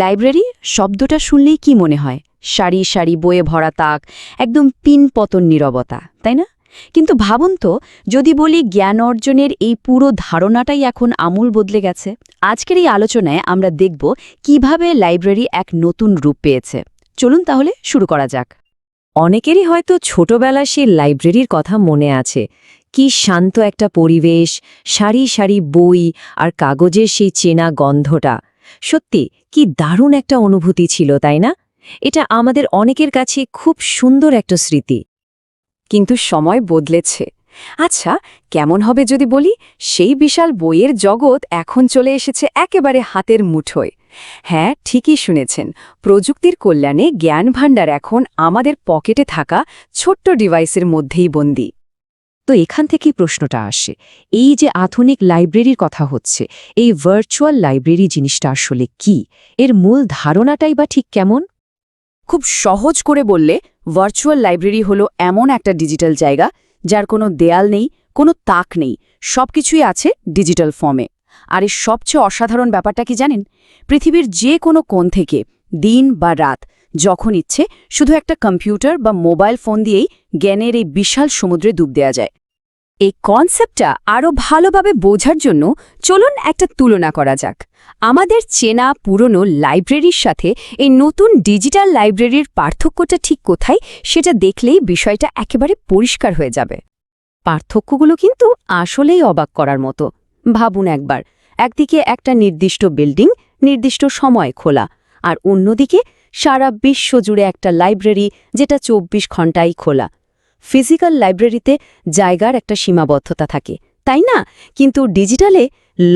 Library? শব্দটা শুনলেই কি মনে হয়? সারি সারি বয়ে ভরা তাক, একদম পিন পতন নীরবতা, তাই না? কিন্তু ভাবুন তো, যদি বলি জ্ঞান অর্জনের এই পুরো ধারণাটাই এখন আমূল বদলে গেছে, আজকের এই আলোচনায় আমরা দেখব কীভাবে লাইব্রেরি এক নতুন রূপ পেয়েছে। চলুন তাহলে শুরু করা যাক। অনেকেরই হয়তো ছোটবেলা সেই লাইব্রেরির কথা মনে আছে। কি শান্ত একটা পরিবেশ, সারি সারি বই আর কাগজের সেই চেনা গন্ধটা। সত্যি, কি দারুণ একটা অনুভূতি ছিল, তাই না? এটা আমাদের অনেকের কাছে খুব সুন্দর একটা স্মৃতি। কিন্তু সময় বদলেছে। আচ্ছা কেমন হবে যদি বলি, সেই বিশাল বইয়ের জগৎ এখন চলে এসেছে একেবারে হাতের মুঠোয়। হ্যাঁ ঠিকই শুনেছেন, প্রযুক্তির কল্যাণে জ্ঞান ভাণ্ডার এখন আমাদের পকেটে থাকা ছোট্ট ডিভাইসের মধ্যেই বন্দী। তো এখান থেকেই প্রশ্নটা আসে। এই যে আধুনিক লাইব্রেরির কথা হচ্ছে, এই ভার্চুয়াল লাইব্রেরি জিনিসটা আসলে কি? এর মূল ধারণাটাই বা ঠিক কেমন? খুব সহজ করে বললে ভার্চুয়াল লাইব্রেরি হলো এমন একটা ডিজিটাল জায়গা, যার কোনো দেয়াল নেই, কোনো তাক নেই, সবকিছুই আছে ডিজিটাল ফর্মে আর এর সবচেয়ে অসাধারণ ব্যাপারটা কি জানেন? পৃথিবীর যে কোনো কোণ থেকে, দিন বা রাত, যখন ইচ্ছে, শুধু একটা কম্পিউটার বা মোবাইল ফোন দিয়েই জ্ঞানের এই বিশাল সমুদ্রে ডুব দেওয়া যায়। এই কনসেপ্টটা আরও ভালোভাবে বোঝার জন্য চলুন একটা তুলনা করা যাক। আমাদের চেনা পুরনো লাইব্রেরির সাথে এই নতুন ডিজিটাল লাইব্রেরির পার্থক্যটা ঠিক কোথায় সেটা দেখলেই বিষয়টা একেবারে পরিষ্কার হয়ে যাবে। পার্থক্যগুলো কিন্তু আসলেই অবাক করার মতো। ভাবুন একবার, একদিকে একটা নির্দিষ্ট বিল্ডিং নির্দিষ্ট সময় খোলা, আর অন্যদিকে সারা বিশ্ব জুড়ে একটা লাইব্রেরি যেটা চব্বিশ ঘন্টাই খোলা। ফিজিক্যাল লাইব্রেরিতে জায়গার একটা সীমাবদ্ধতা থাকে, তাই না? কিন্তু ডিজিটালে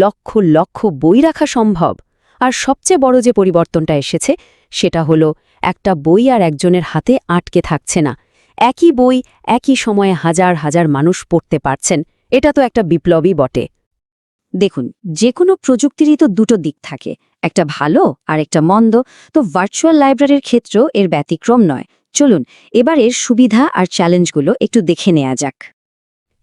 লক্ষ লক্ষ বই রাখা সম্ভব। আর সবচেয়ে বড় যে পরিবর্তনটা এসেছে, সেটা হলো একটা বই আর একজনের হাতে আটকে থাকছে না। একই বই একই সময়ে হাজার হাজার মানুষ পড়তে পারছেন, এটা তো একটা বিপ্লবী বটে। দেখুন যে কোনো প্রযুক্তিরই তো দুটো দিক থাকে, একটা ভালো আর একটা মন্দ। তো ভার্চুয়াল লাইব্রেরির ক্ষেত্রেও এর ব্যতিক্রম নয়। চলুন এবার এর সুবিধা আর চ্যালেঞ্জগুলো একটু দেখে নেওয়া যাক।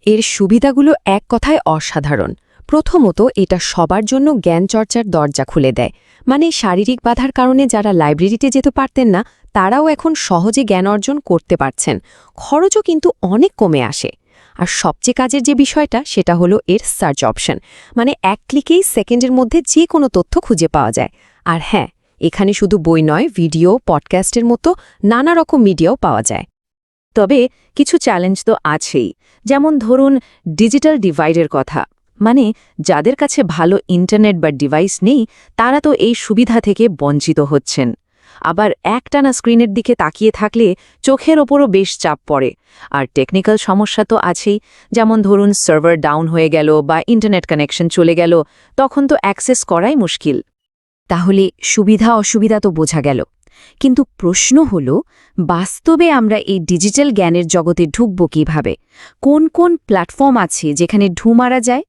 এর সুবিধাগুলো এক কথায় অসাধারণ। প্রথমত, এটা সবার জন্য জ্ঞান চর্চার দরজা খুলে দেয়। মানে শারীরিক বাধার কারণে যারা লাইব্রেরিতে যেতে পারতেন না, তারাও এখন সহজে জ্ঞান অর্জন করতে পারছেন। খরচও কিন্তু অনেক কমে আসে। আর সবচেয়ে কাজের যে বিষয়টা, সেটা হলো এর সার্চ অপশন। মানে এক ক্লিকেই সেকেন্ডের মধ্যে যে কোনো তথ্য খুঁজে পাওয়া যায়। আর হ্যাঁ এখানে শুধু বই নয়, ভিডিও, পডকাস্টের মতো নানা রকম মিডিয়াও পাওয়া যায়। তবে কিছু চ্যালেঞ্জ তো আছেই। যেমন ধরুন, ডিজিটাল ডিভাইডের কথা। মানে যাদের কাছে ভালো ইন্টারনেট বা ডিভাইস নেই, তারা তো এই সুবিধা থেকে বঞ্চিত হচ্ছেন। আবার একটানা স্ক্রিনের দিকে তাকিয়ে থাকলে চোখের ওপরও বেশ চাপ পড়ে। আর টেকনিক্যাল সমস্যা তো আছেই। যেমন ধরুন, সার্ভার ডাউন হয়ে গেল বা ইন্টারনেট কানেকশন চলে গেল, তখন তো অ্যাক্সেস করাই মুশকিল। তাহলে সুবিধা অসুবিধা তো বোঝা গেল। কিন্তু প্রশ্ন হল, বাস্তবে আমরা এই ডিজিটাল জ্ঞানের জগতে ঢুকব কীভাবে? কোন কোন প্ল্যাটফর্ম আছে যেখানে ঢু মারা যায়?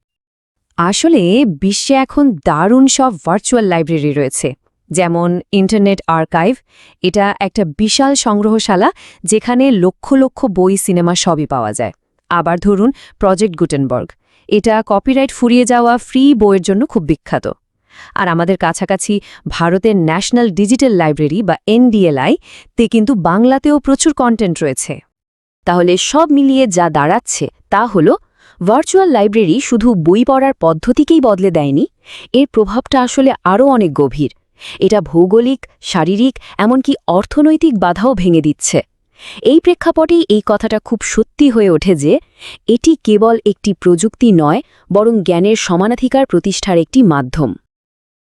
আসলে বিশ্বে এখন দারুণ সব ভার্চুয়াল লাইব্রেরি রয়েছে, যেমন ইন্টারনেট আর্কাইভ, এটা একটা বিশাল সংগ্রহশালা যেখানে লক্ষ লক্ষ বই, সিনেমা সবই পাওয়া যায়। আবার ধরুন, প্রজেক্ট গুটেনবার্গ, এটা কপিরাইট ফুরিয়ে যাওয়া ফ্রি বইয়ের জন্য খুব বিখ্যাত। আর আমাদের কাছাকাছি ভারতের ন্যাশনাল ডিজিটাল লাইব্রেরি বা এনডিএলআই তে কিন্তু বাংলাতেও প্রচুর কন্টেন্ট রয়েছে। তাহলে সব মিলিয়ে যা দাঁড়াচ্ছে তা হল ভার্চুয়াল লাইব্রেরি শুধু বই পড়ার পদ্ধতিকেই বদলে দেয়নি, এর প্রভাবটা আসলে আরও অনেক গভীর। এটা ভৌগোলিক, শারীরিক, এমনকি অর্থনৈতিক বাধাও ভেঙে দিচ্ছে। এই প্রেক্ষাপটেই এই কথাটা খুব সত্যি হয়ে ওঠে যে, এটি কেবল একটি প্রযুক্তি নয়, বরং জ্ঞানের সমানাধিকার প্রতিষ্ঠার একটি মাধ্যম।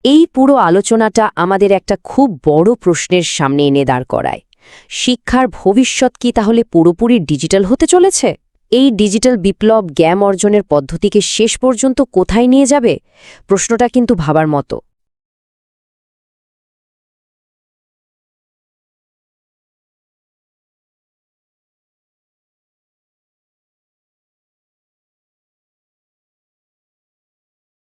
এই পুরো আলোচনাটা আমাদের একটা খুব বড় প্রশ্নের সামনে এনে দাঁড় করায়। শিক্ষার ভবিষ্যৎ কি তাহলে পুরোপুরি ডিজিটাল হতে চলেছে? এই ডিজিটাল বিপ্লব জ্ঞান অর্জনের পদ্ধতিকে শেষ পর্যন্ত কোথায় নিয়ে যাবে? প্রশ্নটা কিন্তু ভাবার মতো।